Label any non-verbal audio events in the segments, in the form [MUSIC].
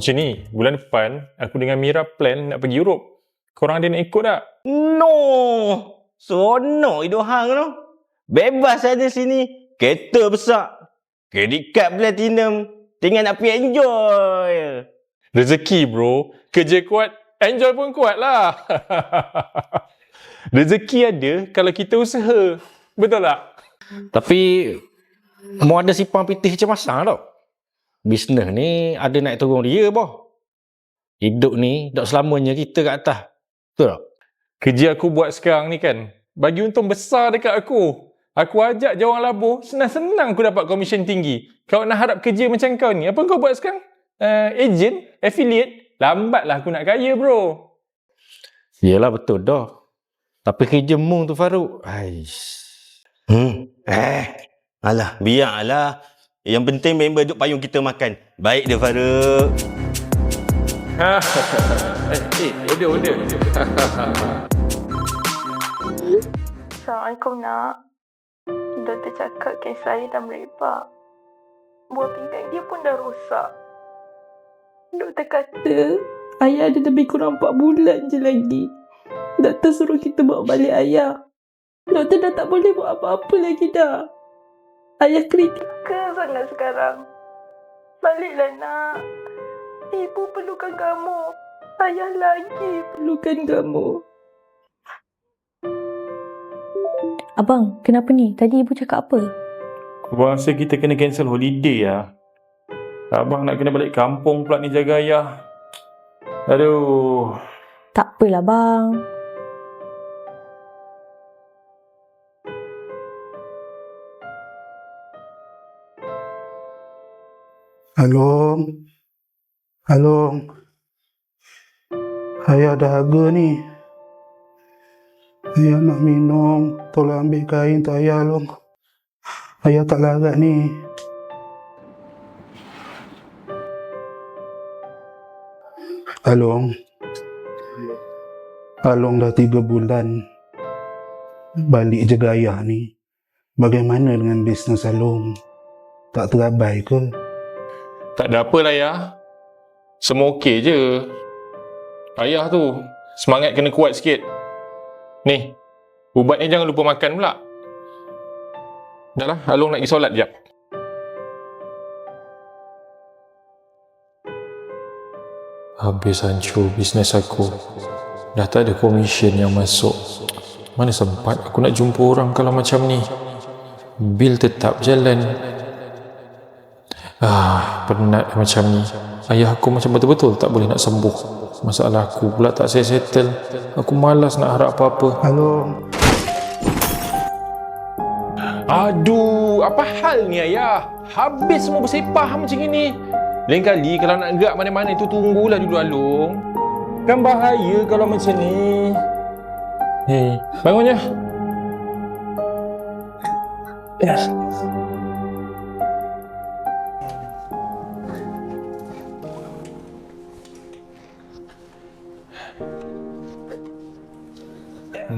Macam ni. Bulan depan, aku dengan Mira plan nak pergi Europe. Korang ada nak ikut tak? No. Seronok hidup hang tu. Bebas ada sini. Kereta besar. Credit card platinum. Tinggal nak pergi enjoy. Rezeki bro. Kerja kuat, enjoy pun kuat lah. [LAUGHS] Rezeki ada kalau kita usaha. Betul tak? Tapi mau ada simpang pitih macam masa tau. Bisnes ni ada naik turun dia boh. Hidup ni tak selamanya kita kat atas. Betul tak? Kerja aku buat sekarang ni kan, bagi untung besar dekat aku. Aku ajak je orang labur, senang-senang aku dapat komisen tinggi. Kau nak harap kerja macam kau ni, apa kau buat sekarang? Uh, agent? Affiliate? Lambatlah aku nak kaya bro. Yelah betul dah. Tapi kerja mung tu Faruk. Aish. Hmm. Eh. Alah, biarlah. Yang penting member duk payung kita makan. Baik dia Faruk. [LAUGHS] eh, eh, order, order. Assalamualaikum nak. Doktor cakap kes saya dah merebak. Buah pinggang dia pun dah rosak. Doktor kata ayah ada lebih kurang 4 bulan je lagi. Doktor suruh kita bawa balik ayah. Doktor dah tak boleh buat apa-apa lagi dah. Ayah kritikal sangat sekarang. Baliklah nak. Ibu perlukan kamu. Ayah lagi perlukan kamu. Abang, kenapa ni? Tadi ibu cakap apa? Aku rasa kita kena cancel holiday lah. Abang nak kena balik kampung pula ni jaga ayah. Aduh. Tak apalah bang. Along. Along. Ayah dahaga ni. Ayah nak minum. Tolong ambil kain tu ayah, Long. Ayah tak larat ni. Along. Along dah tiga bulan. Balik jaga ayah ni. Bagaimana dengan bisnes Along? Tak terabai ke? Tak ada apa lah ayah. Semua okey je. Ayah tu, semangat kena kuat sikit. Ni, ubatnya jangan lupa makan pula. Dah lah, Alung nak pergi solat jap. Habis hancur bisnes aku. Dah tak ada komisen yang masuk. Mana sempat aku nak jumpa orang kalau macam ni. Bil tetap jalan. Ah, penat macam ni. Ayah aku macam betul-betul tak boleh nak sembuh. Masalah aku pula tak saya settle. Aku malas nak harap apa-apa. Along. Aduh, apa hal ni ayah? Habis semua bersepah macam ini. Lain kali kalau nak gerak mana-mana itu tunggulah dulu Alung. Kan bahaya kalau macam ni. Hei, bangun ya.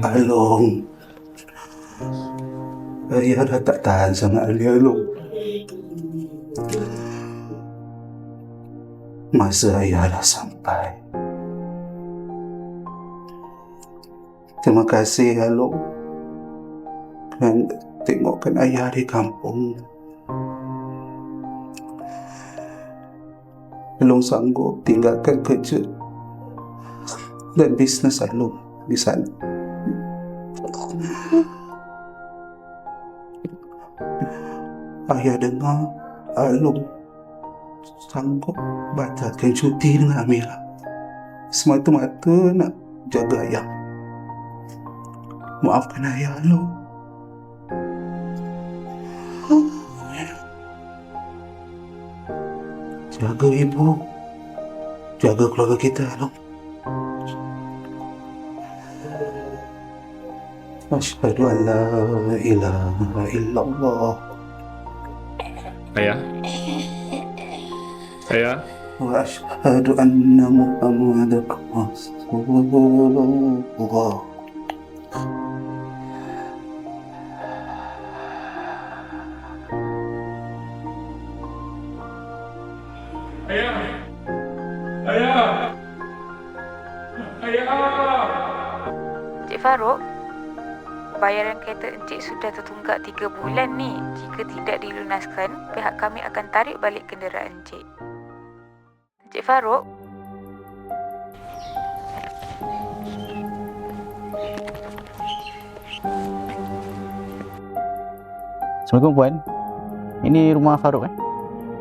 Along. Ayah dah tak tahan sangat dia, Along. Masa ayah dah sampai. Terima kasih, Along. Kan tengokkan ayah di kampung. Along sanggup tinggalkan kerja dan bisnes Along di sana. Ayah dengar Alung sanggup batalkan cuti dengan Amira. Semata-mata nak jaga ayah. Maafkan ayah Alung. Jaga ibu. Jaga keluarga kita Alung. أشهد أن لا إله إلا الله Ayah. Ayah. وأشهد أن محمدا رسول الله Ayah. Ayah! Ayah! Encik Farouk, bayaran kereta Encik sudah tertunggak 3 bulan ni. Jika tidak dilunaskan, pihak kami akan tarik balik kenderaan Encik. Encik Farouk, Assalamualaikum Puan. Ini rumah Farouk eh?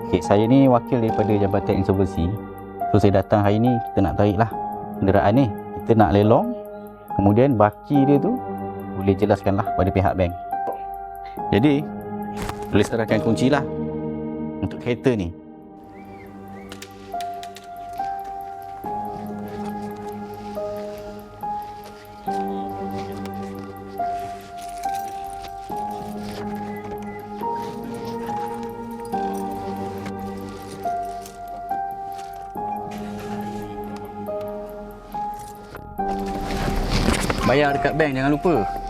Okay, saya ni wakil daripada Jabatan Insolvency. So saya datang hari ni kita nak tarik lah kenderaan ni. Kita nak lelong. Kemudian baki dia tu boleh jelaskan lah pada pihak bank. Jadi, boleh serahkan kunci lah untuk kereta ni. Bayar dekat bank jangan lupa.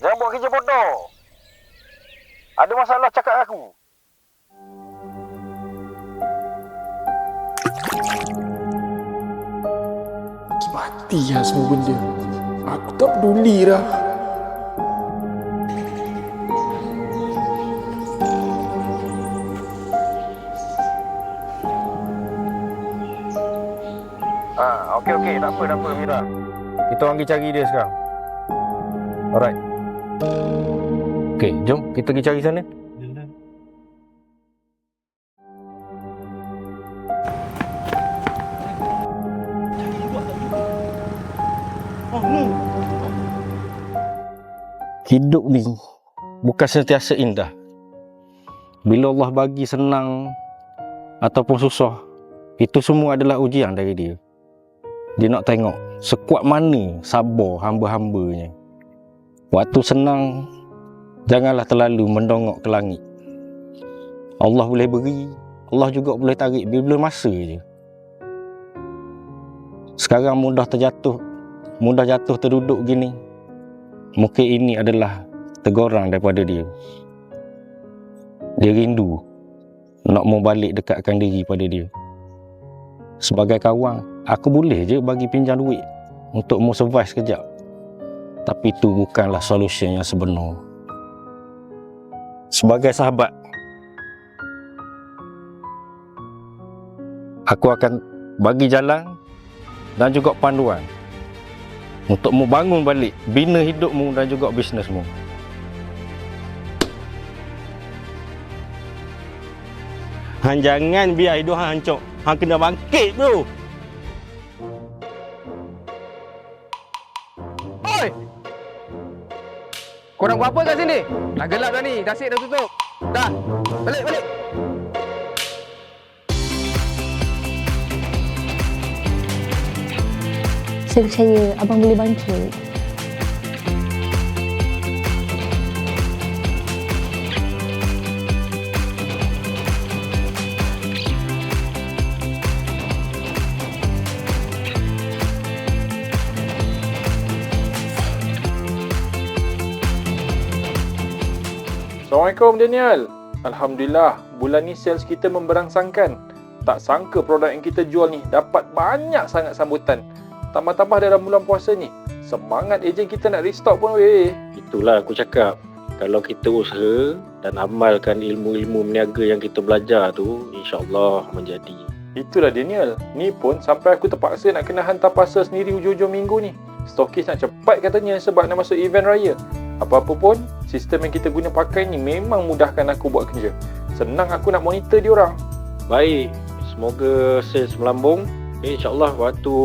Jangan buat kerja bodoh. Ada masalah cakap aku. Mati lah semua benda. Aku tak peduli dah. Ah, okey okey, tak apa tak apa Mira. Kita orang pergi cari dia sekarang. Alright. Okey, jom kita pergi cari sana. Hidup ni bukan sentiasa indah. Bila Allah bagi senang ataupun susah, itu semua adalah ujian dari dia. Dia nak tengok sekuat mana sabar hamba-hambanya. Waktu senang, janganlah terlalu mendongok ke langit. Allah boleh beri, Allah juga boleh tarik bila-bila masa je. Sekarang mudah terjatuh, mudah jatuh terduduk gini. Mungkin ini adalah teguran daripada dia. Dia rindu nak mau balik dekatkan diri pada dia. Sebagai kawan, aku boleh je bagi pinjam duit untuk mau survive sekejap. Tapi itu bukanlah solution yang sebenar. Sebagai sahabat, aku akan bagi jalan dan juga panduan untuk mu bangun balik, bina hidupmu dan juga bisnesmu. Han jangan biar hidup hang hancur. Hang kena bangkit bro. Korang buat apa kat sini? Dah gelap dah ni. Tasik dah tutup. Dah. Balik, balik. Saya percaya abang boleh bangkit. Assalamualaikum Daniel. Alhamdulillah, bulan ni sales kita memberangsangkan. Tak sangka produk yang kita jual ni dapat banyak sangat sambutan. Tambah-tambah dalam bulan puasa ni. Semangat ejen kita nak restock pun weh. Itulah aku cakap. Kalau kita usaha dan amalkan ilmu-ilmu meniaga yang kita belajar tu, insya-Allah menjadi. Itulah Daniel. Ni pun sampai aku terpaksa nak kena hantar parcel sendiri hujung-hujung minggu ni. Stokis nak cepat katanya sebab nak masuk event raya. Apa-apa pun, sistem yang kita guna pakai ni memang mudahkan aku buat kerja. Senang aku nak monitor dia orang. Baik, semoga sales melambung. Eh, InsyaAllah waktu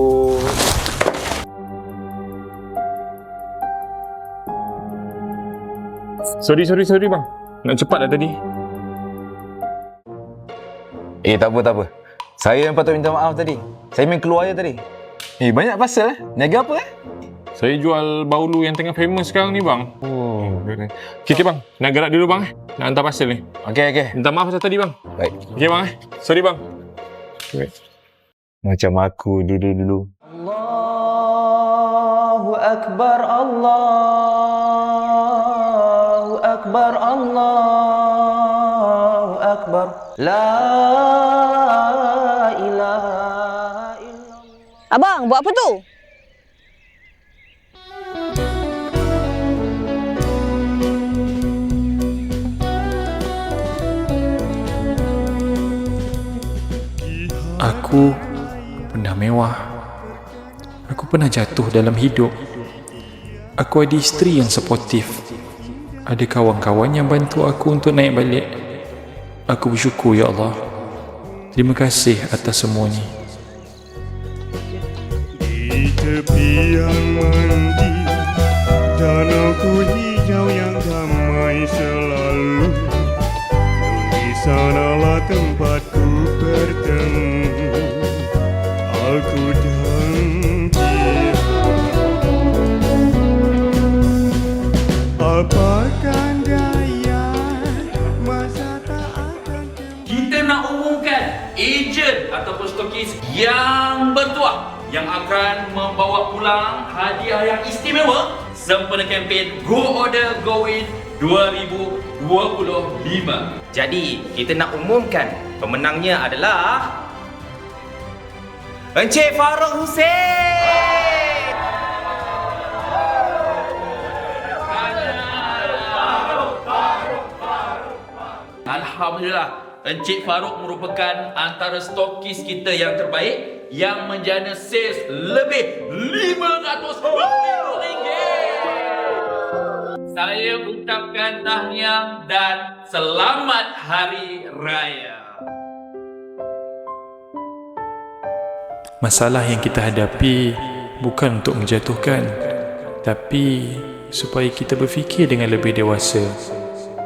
Sorry, sorry, sorry bang. Nak cepat dah tadi. Eh tak apa tak apa. Saya yang patut minta maaf tadi. Saya main keluar je tadi. Eh banyak pasal eh. Niaga apa eh? Saya jual baulu yang tengah famous sekarang ni bang. Oh. Okay, okay bang. Nak gerak dulu bang eh. Nak hantar parcel ni. Okey okey. Minta maaf pasal tadi bang. Baik. Okay bang eh. Sorry bang. Macam aku dulu-dulu. Allahu Akbar Allahu Akbar Allahu Akbar La ilaha Abang, buat apa tu? Aku pernah mewah. Aku pernah jatuh dalam hidup. Aku ada isteri yang suportif. Ada kawan-kawan yang bantu aku untuk naik balik. Aku bersyukur ya Allah. Terima kasih atas semuanya. Di tepian mandi Danauku hijau yang damai selalu Di sanalah tempatku bertemu Aku dia Apakah daya Masa tak akan Kita nak umumkan ejen ataupun stokis yang bertuah yang akan membawa pulang hadiah yang istimewa sempena kempen Go Order Go Win 2025. Jadi, kita nak umumkan pemenangnya adalah Encik Farouk Hussein. Alhamdulillah, Encik Farouk merupakan antara stokis kita yang terbaik yang menjana sales lebih RM500,000. Saya ucapkan tahniah dan selamat hari raya. Masalah yang kita hadapi bukan untuk menjatuhkan, tapi supaya kita berfikir dengan lebih dewasa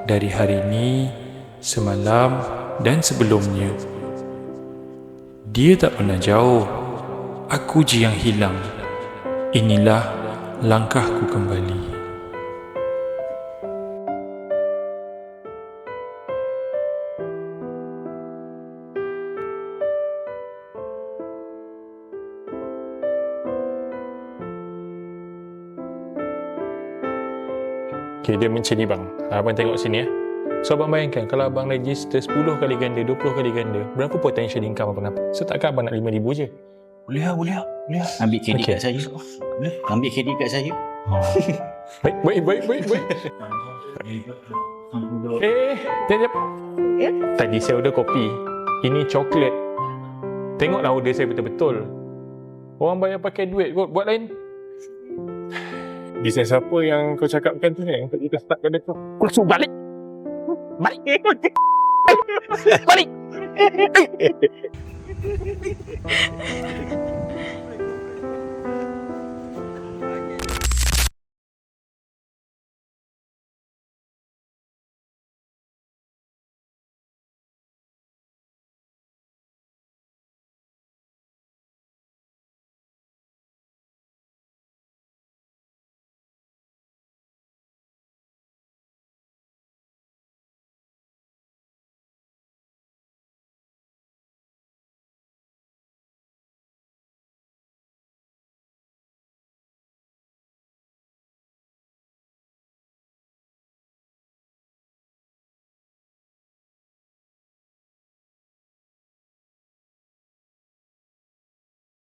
dari hari ini, semalam dan sebelumnya. Dia tak pernah jauh, aku je yang hilang. Inilah langkahku kembali. Okay, dia macam ni bang. Abang tengok sini ya. So abang bayangkan kalau abang register 10 kali ganda, 20 kali ganda, berapa potential income abang dapat? So takkan abang nak 5,000 je? Boleh lah, boleh lah. Boleh lah. Ambil kredit Okey. kat saya. Boleh. Ambil kredit kat saya. [LAUGHS] baik, baik, baik, baik, baik. Eh, sekejap. Tadi saya order kopi. Ini coklat. Tengoklah order saya betul-betul. Orang bayar pakai duit kot. Buat lain. Bisnes apa yang kau cakapkan tu ni? Untuk kita start pada tu. Kau suruh balik. Balik. [LAUGHS] Balik. [LAUGHS]